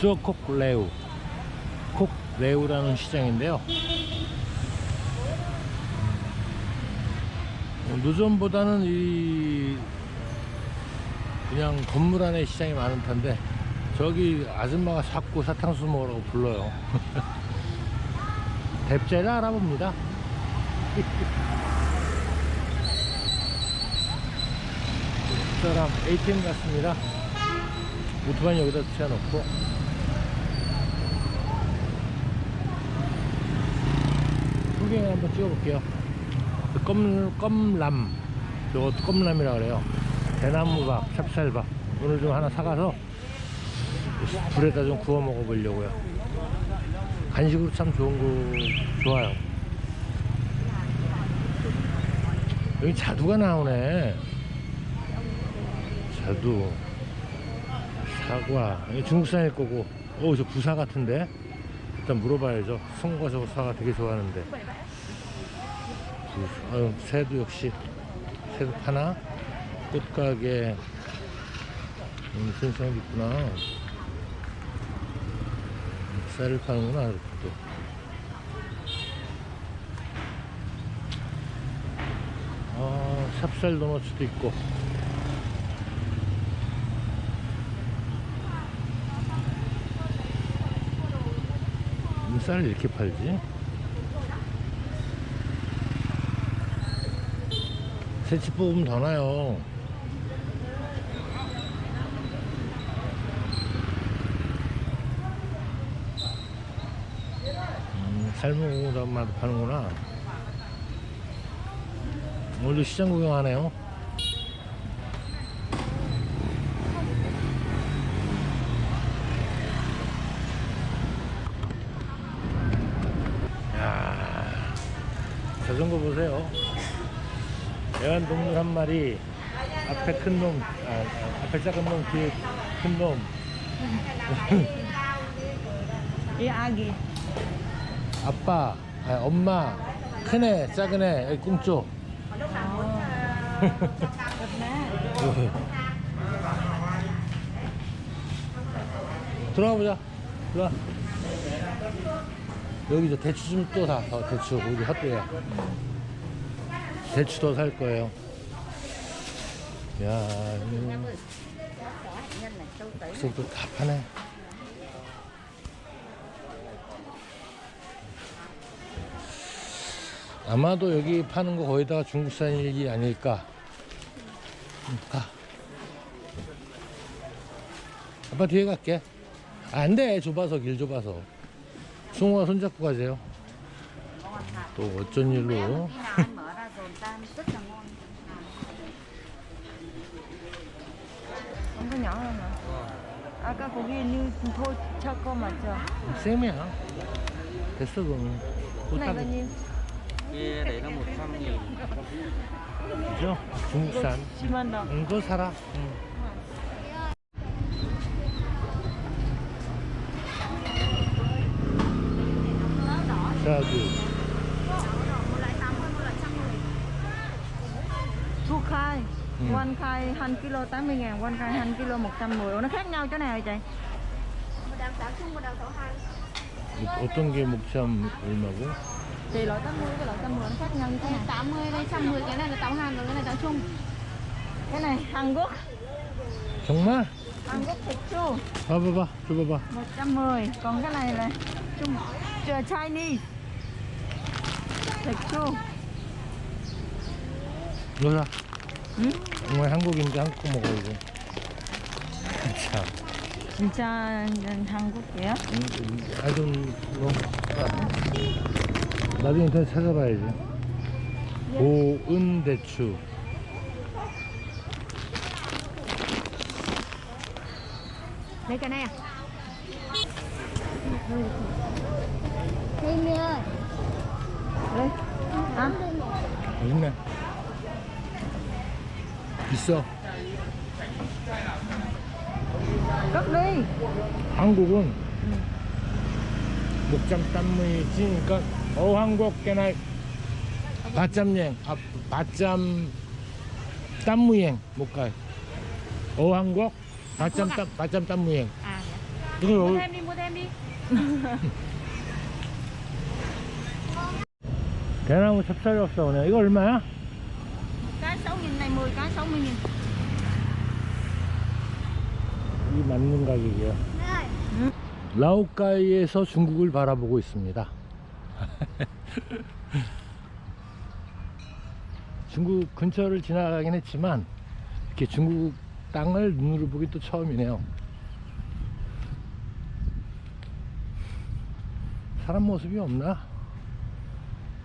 수어콕레우. 콕레우라는 시장인데요. 음, 노점보다는 이 그냥 건물 안에 시장이 많은 텐데 저기 아줌마가 자꾸 사탕수 먹으라고 불러요. 뎁제를 알아봅니다. 그 사람 ATM 같습니다. 오토바이 여기다 세워놓고 풍경을 한번 찍어볼게요. 그 껌, 껌람. 저거 껌람이라 그래요. 대나무밥 찹쌀밥. 오늘 좀 하나 사가서 불에다 좀 구워 먹어보려고요. 간식으로 참 좋은 거 좋아요. 여기 자두가 나오네. 자두. 사과. 중국산일 거고. 어저 부사 같은데 일단 물어봐야죠. 송과 저 사과 되게 좋아하는데. 어, 새도 역시 새도 파나? 꽃가게. 음, 생선이 있구나. 쌀을 파는구나 이렇게 또. 아, 찹쌀 도너츠도 있고 이 쌀을 이렇게 팔지? 새치 뽑으면 더 나요. 음, 삶은 것만 파는구나. 오늘도 시장 구경하네요 야 자전거 보세요 애완 동물 한 마리 앞에 큰 놈 아, 아, 앞에 작은 놈 뒤에 큰 놈. 이 아기. 아빠 아, 엄마 큰 애 작은 애 여기 꿍쪼 들어가 보자. 들어와. 여기 저 대추 좀또사 어, 대추 우리 핫도야 대추도 살 거예요. 야 이거 또다 파네. 아마도 여기 파는 거 거의 다 중국산이 아닐까. 음, 가. 아빠 뒤에 갈게. 안 돼 좁아서 길 좁아서. 승우가 손잡고 가세요. 또 어쩐 일로 mở ra dồn tan rất là ngon. Không có nhỏ hơn hả? 아까 거기 cho cô mà chờ. 쌤이야 됐어 그러면 nhiêu? kia đấy là 100 nghìn 그죠? 중국산 10만 đồng. 응, 그거 사라 응. 자두 One khai 1 kg 80 ngàn, one khai 1 kg 110. Ủa, Nó khác nhau chỗ nào vậy chị? 어떤 게 목참 얼마고? Thì loại 80 với loại 110 nó khác nhau như thế nào? 80 với 110 cái này là táo hàn rồi cái này táo trung Cái này Hàn Quốc, 정말? Hàn Quốc thịt chua 봐봐봐 줘봐봐 110. Còn cái này là Trung Ch- Chinese. Thịt chua. 이거 사 응? 정말 한국인데 한국 거 먹어 이거 참 진짜 한국이에요? 아좀 나도 인터넷 찾아봐야지 고은 대추 cái này à Đây. Hả? 맛있네 비싸 đi. 한국은 목장 땀이 찌니까 어 한국 깨나 바짬여행 아 바짬 땀무행 못가 어 한국 바짬 땀 바짬 땀무행 이거 Mua 여기 thêm đi, mua thêm đi 대나무 찹쌀이 오네. 이거 얼마야? Cái 6.000 này 10 cái 60.000이 맞는 가격이에요. 라오카이에서 중국을 바라보고 있습니다. 중국 근처를 지나가긴 했지만 이렇게 중국 땅을 눈으로 보기 또 처음이네요. 사람 모습이 없나?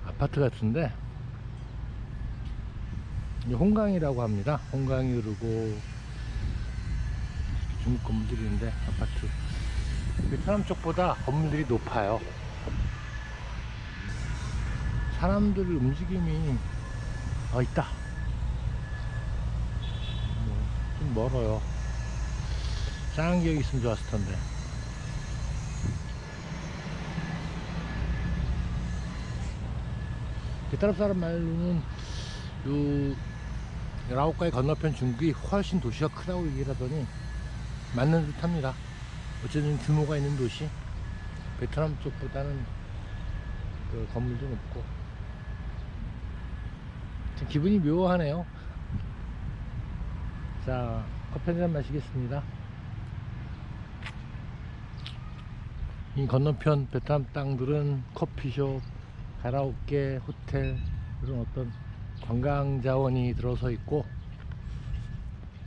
아파트 같은데 홍강이라고 합니다. 홍강이 흐르고 중국 건물들인데 아파트. 베트남 쪽보다 건물들이 높아요. 사람들 움직임이 어 있다. 뭐, 좀 멀어요. 쌍기역 있으면 좋았을 텐데. 베트남 사람 말로는 요 라오카이 건너편 중국이 훨씬 도시가 크다고 얘기를 하더니 맞는 듯 합니다. 어쨌든 규모가 있는 도시. 베트남 쪽보다는 그 건물도 높고. 참 기분이 묘하네요. 자, 커피 한잔 마시겠습니다. 이 건너편 베트남 땅들은 커피숍, 가라오케, 호텔, 이런 어떤 관광 자원이 들어서 있고,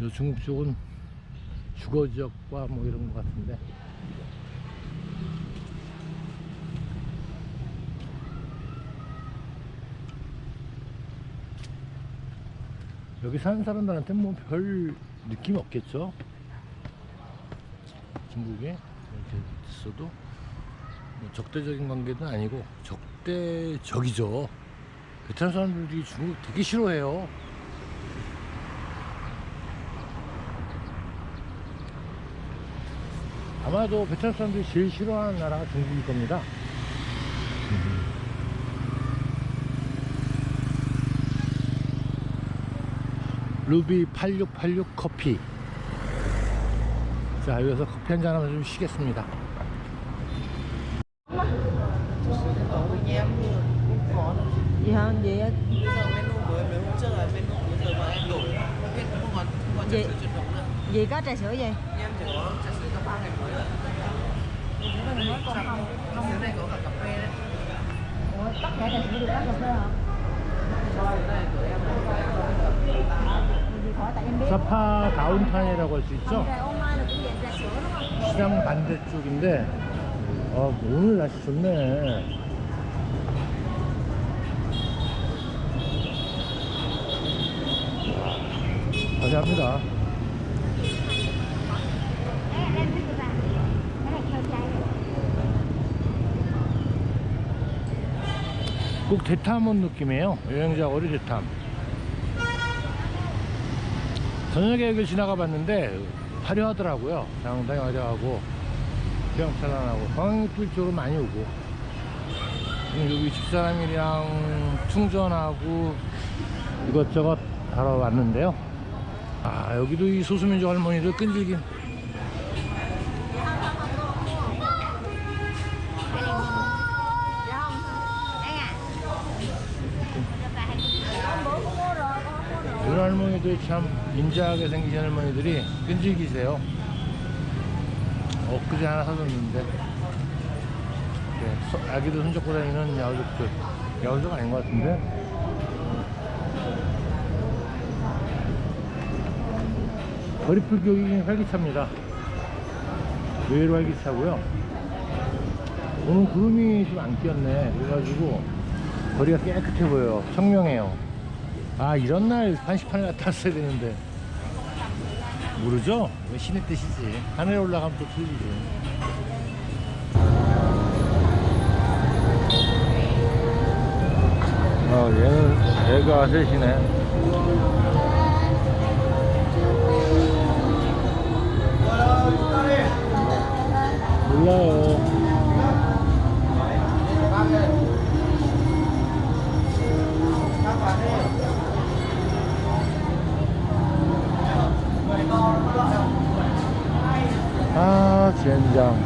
요 중국 쪽은 주거 지역과 뭐 이런 것 같은데. 여기 사는 사람들한테 뭐 별 느낌 없겠죠? 중국에 이렇게 있어도 뭐 적대적인 관계는 아니고 적대적이죠 베트남 사람들이 중국 되게 싫어해요 아마도 베트남 사람들이 제일 싫어하는 나라가 중국일 겁니다. 루비 8686 커피. 자, 여기서 커피 한잔 하면 좀 쉬겠습니다. Gì hả? Vậy á, Bây giờ menu mới mấy hôm trước là menu bây giờ bọn em đổi hết không còn không còn trà Gì? sữa truyền thống nữa. gì có trà sữa gì? Em chỉ có trà sữa có 3 ngày mới thôi. Trà trà sữa này có cả cà phê đấy. Ủa, tất cả trà sữa đều có cà phê hả? Trà sữa này của em Gì khỏi tại em biết 사파 다운타운이라고 할 수 있죠? 시장 반대쪽인데, 어, 오늘 날씨 좋네. 합니다. 꼭 대탐 온 느낌이에요. 여행자 거리 대탐. 저녁에 여기 지나가 봤는데 화려하더라고요. 상당히 화려하고 휘황찬란하고 관광객들 쪽으로 많이 오고 지금 여기 집사람이랑 충전하고 이것저것 하러 왔는데요. 아 여기도 이 소수민족 할머니들 끈질긴 이런 할머니들 참 인자하게 생기신 할머니들이 끈질기세요. 엊그제 하나 사줬는데. 네, 서- 아기들 손잡고 다니는 야우족들. 야우족 아닌 것 같은데 거리풀 교육이 활기차입니다. 의외로 활기차고요. 오늘 구름이 좀 안 끼었네. 그래가지고 거리가 깨끗해 보여요. 청명해요. 아 이런 날 한시판에 탔어야 되는데 모르죠? 이거 신의 뜻이지 하늘에 올라가면 또 틀리지 어 얘는 애가 셋이네 몰라요 아 주행장.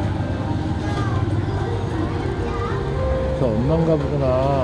저 엄마인가 보구나.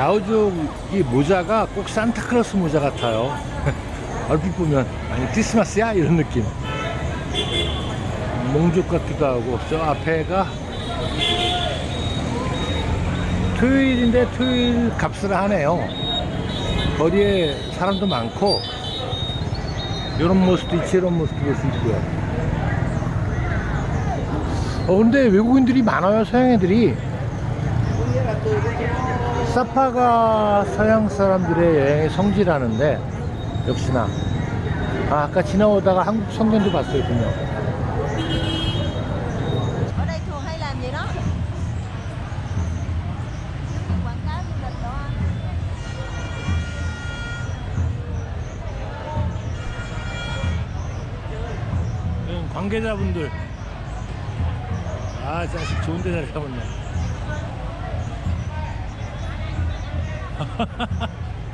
라오즈 이 모자가 꼭 산타클로스 모자 같아요. 얼핏 보면 아니 크리스마스야 이런 느낌. 몽족 같기도 하고 저 앞에가 토요일인데 토요일 값을 하네요. 거리에 사람도 많고 이런 모습도 있지 이런 모습도 볼 수 있고요. 어 근데 외국인들이 많아요 서양 애들이. 사파가 서양 사람들의 여행의 성지라는데 역시나. 아, 아까 지나오다가 한국 성gen도 봤어요 분명 관계자분들. 아 자식 좋은 데 자리 잡았네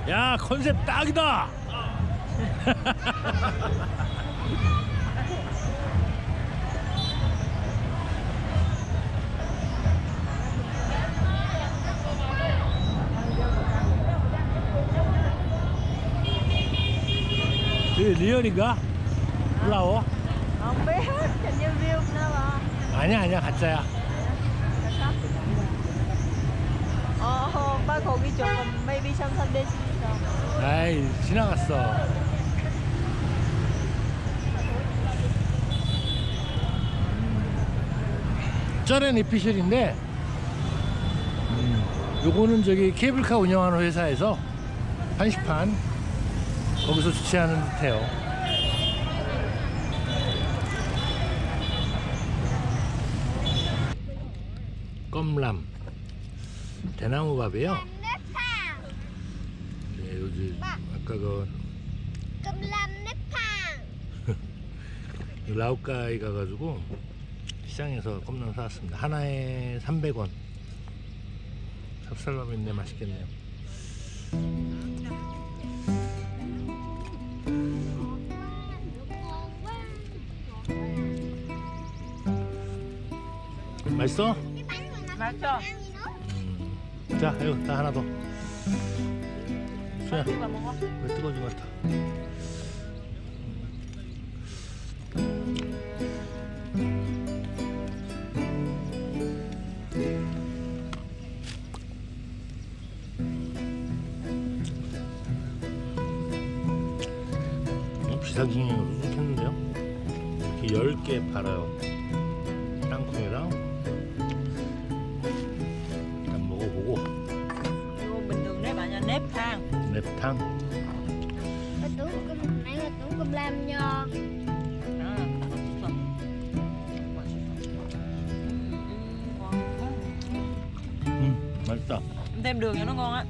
야 컨셉 딱이다 이 리얼인가? 플라워? nữa mà 아니야 아니야 가짜야 어빠 거기 조금 maybe something this 아이 지나갔어. 쩌렌 이피셜인데 음, 요거는 저기 케이블카 운영하는 회사에서 한식판 거기서 주최하는 듯해요. 껌람 대나무밥이에요 네, 요즘 아까 그 라우카이 가가지고 시장에서 껌남 사왔습니다. 하나에 300원. 찹쌀밥인데 맛있겠네요. 맛있어? 음. 자, 이거 다 하나 더. 수야, 먹어 왜 뜨거워진 것 같아? 어, 비상식량으로 했는데요? 이렇게 10개 팔아요. 랩탕 Cái tưởng cơm nãy là tưởng cơm lam nho 아. 음 맛있다 thêm đường cho nó ngon á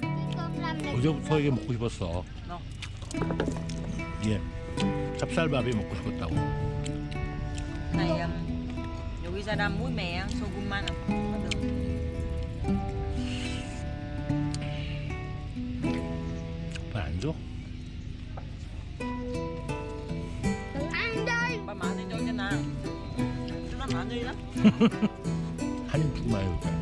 Cái cơm lam này 어제부터 이게 먹고 싶었어 너. 예 찹쌀밥이 먹고 싶었다고 này um, 여기 사람 무이 mè 소금만 먼저? 밥 많이 저기나. 그만 많으나? 한입 죽나요?